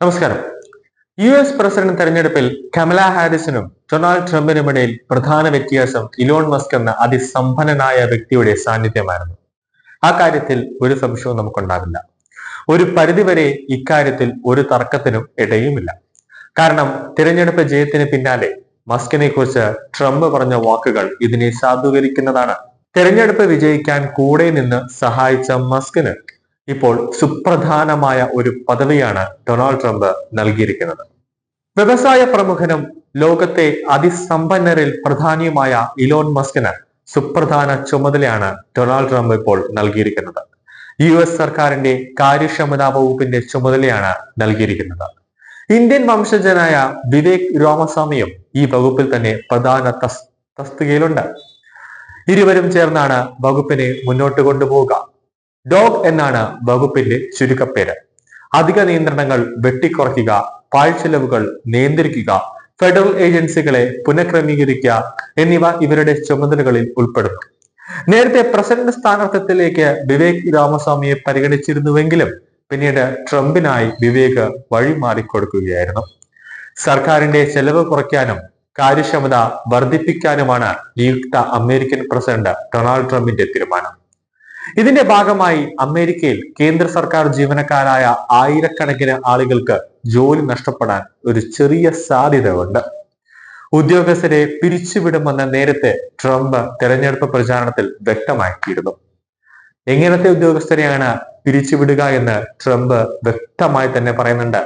നമസ്കാരം. U S president തെരഞ്ഞെടുപ്പിൽ Kamala ഹാരിസിനും Donald ട്രംപിനുമിടയിൽ പ്രധാന വ്യത്യാസം ഇലോൺ മസ്ക് എന്ന അതിസമ്പന്നനായ വ്യക്തിയുടെ സാന്നിധ്യമായിരുന്നു. ആ കാര്യത്തിൽ ഒരു സംശയവും നമുക്കുണ്ടാവില്ല. ഒരു പരിധിവരെ ഇക്കാര്യത്തിൽ ഒരു തർക്കത്തിനും ഇടയുമില്ല. കാരണം തിരഞ്ഞെടുപ്പ് ജയത്തിന് പിന്നാലെ മസ്കിനെ കുറിച്ച് ട്രംപ് പറഞ്ഞ വാക്കുകൾ ഇതിനെ സാധൂകരിക്കുന്നതാണ്. തിരഞ്ഞെടുപ്പ് വിജയിക്കാൻ കൂടെ നിന്ന് സഹായിച്ച മസ്കിന് ഇപ്പോൾ സുപ്രധാനമായ ഒരു പദവിയാണ് ഡൊണാൾഡ് ട്രംപ് നൽകിയിരിക്കുന്നത്. വ്യവസായ പ്രമുഖനും ലോകത്തെ അതിസമ്പന്നരിൽ പ്രധാനിയുമായ ഇലോൺ മസ്കിന് സുപ്രധാന ചുമതലയാണ് ഡൊണാൾഡ് ട്രംപ് ഇപ്പോൾ നൽകിയിരിക്കുന്നത്. യു എസ് സർക്കാരിന്റെ കാര്യക്ഷമതാ വകുപ്പിന്റെ ചുമതലയാണ് നൽകിയിരിക്കുന്നത്. ഇന്ത്യൻ വംശജനായ വിവേക് രാമസ്വാമിയും ഈ വകുപ്പിൽ തന്നെ പ്രധാന തസ് തസ്തികയിലുണ്ട്. ഇരുവരും ചേർന്നാണ് വകുപ്പിനെ മുന്നോട്ട് കൊണ്ടുപോവുക. ഡോഗ് എന്നാണ് വകുപ്പിന്റെ ചുരുക്കപ്പേര്. അധിക നിയന്ത്രണങ്ങൾ വെട്ടിക്കുറയ്ക്കുക പാഴ്ചെലവുകൾ നിയന്ത്രിക്കുക ഫെഡറൽ ഏജൻസികളെ പുനഃക്രമീകരിക്കുക എന്നിവ ഇവരുടെ ചുമതലകളിൽ ഉൾപ്പെടുന്നു നേരത്തെ പ്രസിഡന്റ് സ്ഥാനാർത്ഥത്തിലേക്ക് വിവേക് രാമസ്വാമിയെ പരിഗണിച്ചിരുന്നുവെങ്കിലും പിന്നീട് ട്രംപിനായി വിവേക് വഴിമാറിക്കൊടുക്കുകയായിരുന്നു. സർക്കാരിന്റെ ചെലവ് കുറയ്ക്കാനും കാര്യക്ഷമത വർദ്ധിപ്പിക്കാനുമാണ് നിയുക്ത അമേരിക്കൻ പ്രസിഡന്റ് ഡൊണാൾഡ് ട്രംപിന്റെ തീരുമാനം. ഇതിന്റെ ഭാഗമായി അമേരിക്കയിൽ കേന്ദ്ര സർക്കാർ ജീവനക്കാരായ ആയിരക്കണക്കിന് ആളുകൾക്ക് ജോലി നഷ്ടപ്പെടാൻ ഒരു ചെറിയ സാധ്യത ഉണ്ട് ഉദ്യോഗസ്ഥരെ പിരിച്ചുവിടുമെന്ന് നേരത്തെ ട്രംപ് തെരഞ്ഞെടുപ്പ് പ്രചാരണത്തിൽ വ്യക്തമാക്കിയിരുന്നു. എങ്ങനത്തെ ഉദ്യോഗസ്ഥരെയാണ് പിരിച്ചുവിടുക എന്ന് ട്രംപ് വ്യക്തമായി തന്നെ പറയുന്നുണ്ട്.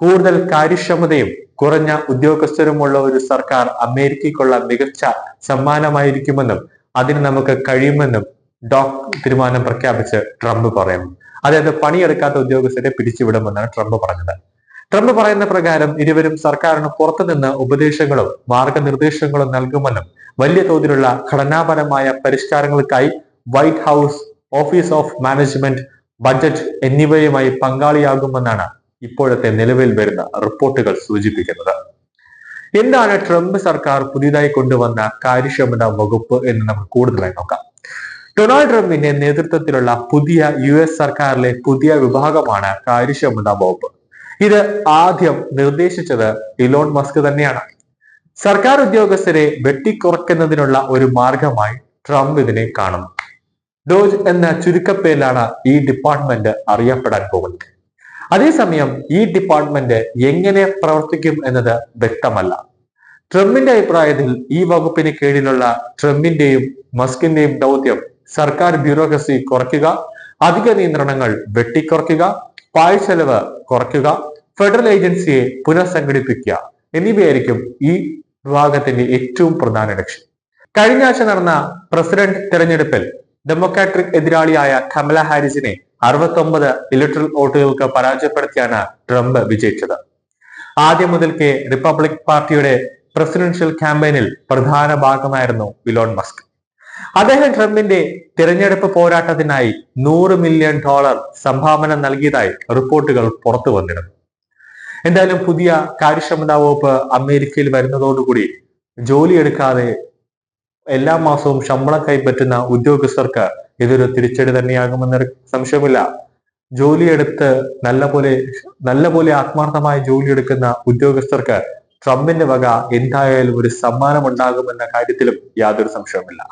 കൂടുതൽ കാര്യക്ഷമതയും കുറഞ്ഞ ഉദ്യോഗസ്ഥരുമുള്ള ഒരു സർക്കാർ അമേരിക്കയ്ക്കുള്ള മികച്ച സമ്മാനമായിരിക്കുമെന്നും അതിന് നമുക്ക് കഴിയുമെന്നും ഡോക് തീരുമാനം പ്രഖ്യാപിച്ച് ട്രംപ് പറയുന്നു. അതായത് പണിയെടുക്കാത്ത ഉദ്യോഗസ്ഥരെ പിരിച്ചുവിടുമെന്നാണ് ട്രംപ് പറഞ്ഞത്. ട്രംപ് പറയുന്ന പ്രകാരം ഇരുവരും സർക്കാരിന് പുറത്തുനിന്ന് ഉപദേശങ്ങളും മാർഗനിർദ്ദേശങ്ങളും നൽകുമെന്നും വലിയ തോതിലുള്ള ഘടനാപരമായ പരിഷ്കാരങ്ങൾക്കായി White House office of management budget എന്നിവയുമായി പങ്കാളിയാകുമെന്നാണ് ഇപ്പോഴത്തെ നിലവിൽ വരുന്ന റിപ്പോർട്ടുകൾ സൂചിപ്പിക്കുന്നത്. എന്താണ് ട്രംപ് സർക്കാർ പുതിയതായി കൊണ്ടുവന്ന കാര്യക്ഷമത വകുപ്പ് എന്ന് നമുക്ക് കൂടുതലായി നോക്കാം. ഡൊണാൾഡ് ട്രംപിന്റെ നേതൃത്വത്തിലുള്ള പുതിയ യു എസ് സർക്കാരിലെ പുതിയ വിഭാഗമാണ് കാര്യക്ഷമത വകുപ്പ്. ഇത് ആദ്യം നിർദ്ദേശിച്ചത് ഇലോൺ മസ്ക് തന്നെയാണ്. സർക്കാർ ഉദ്യോഗസ്ഥരെ വെട്ടിക്കുറയ്ക്കുന്നതിനുള്ള ഒരു മാർഗമായി ട്രംപ് ഇതിനെ കാണുന്നു. ഡോജ് എന്ന ചുരുക്കപ്പേരിലാണ് ഈ ഡിപ്പാർട്ട്മെന്റ് അറിയപ്പെടാൻ പോകുന്നത്. അതേസമയം ഈ ഡിപ്പാർട്ട്മെന്റ് എങ്ങനെ പ്രവർത്തിക്കും എന്നത് വ്യക്തമല്ല. ട്രംപിന്റെ അഭിപ്രായത്തിൽ ഈ വകുപ്പിന് കീഴിലുള്ള ട്രംപിന്റെയും മസ്കിന്റെയും ദൗത്യം സർക്കാർ ബ്യൂറോക്രസി കുറയ്ക്കുക അധിക നിയന്ത്രണങ്ങൾ വെട്ടിക്കുറയ്ക്കുക പാഴ്ചെലവ് കുറയ്ക്കുക ഫെഡറൽ ഏജൻസിയെ പുനഃസംഘടിപ്പിക്കുക എന്നിവയായിരിക്കും ഈ വിഭാഗത്തിന്റെ ഏറ്റവും പ്രധാന ലക്ഷ്യം. കഴിഞ്ഞ ആഴ്ച നടന്ന പ്രസിഡന്റ് തെരഞ്ഞെടുപ്പിൽ ഡെമോക്രാറ്റിക് എതിരാളിയായ കമല ഹാരിസിനെ അറുപത്തൊമ്പത് ഇലക്ട്രൽ വോട്ടുകൾക്ക് പരാജയപ്പെടുത്തിയാണ് ട്രംപ് വിജയിച്ചത്. ആദ്യം മുതൽക്കേ റിപ്പബ്ലിക് പാർട്ടിയുടെ പ്രസിഡൻഷ്യൽ ക്യാമ്പയിനിൽ പ്രധാന ഭാഗമായിരുന്നു ഇലോൺ മസ്ക്. അദ്ദേഹം ട്രംപിന്റെ തിരഞ്ഞെടുപ്പ് പോരാട്ടത്തിനായി നൂറ് മില്യൺ ഡോളർ സംഭാവന നൽകിയതായി റിപ്പോർട്ടുകൾ പുറത്തു വന്നിരുന്നു. എന്തായാലും പുതിയ കാര്യക്ഷമതാ വകുപ്പ് അമേരിക്കയിൽ വരുന്നതോടുകൂടി ജോലിയെടുക്കാതെ എല്ലാ മാസവും ശമ്പളം കൈപ്പറ്റുന്ന ഉദ്യോഗസ്ഥർക്ക് ഇതൊരു തിരിച്ചടി തന്നെയാകുമെന്നൊരു സംശയമില്ല ജോലിയെടുത്ത് നല്ലപോലെ നല്ലപോലെ ആത്മാർത്ഥമായി ജോലിയെടുക്കുന്ന ഉദ്യോഗസ്ഥർക്ക് ട്രംപിന്റെ വക എന്തായാലും ഒരു സമ്മാനം ഉണ്ടാകുമെന്ന കാര്യത്തിലും യാതൊരു സംശയവുമില്ല.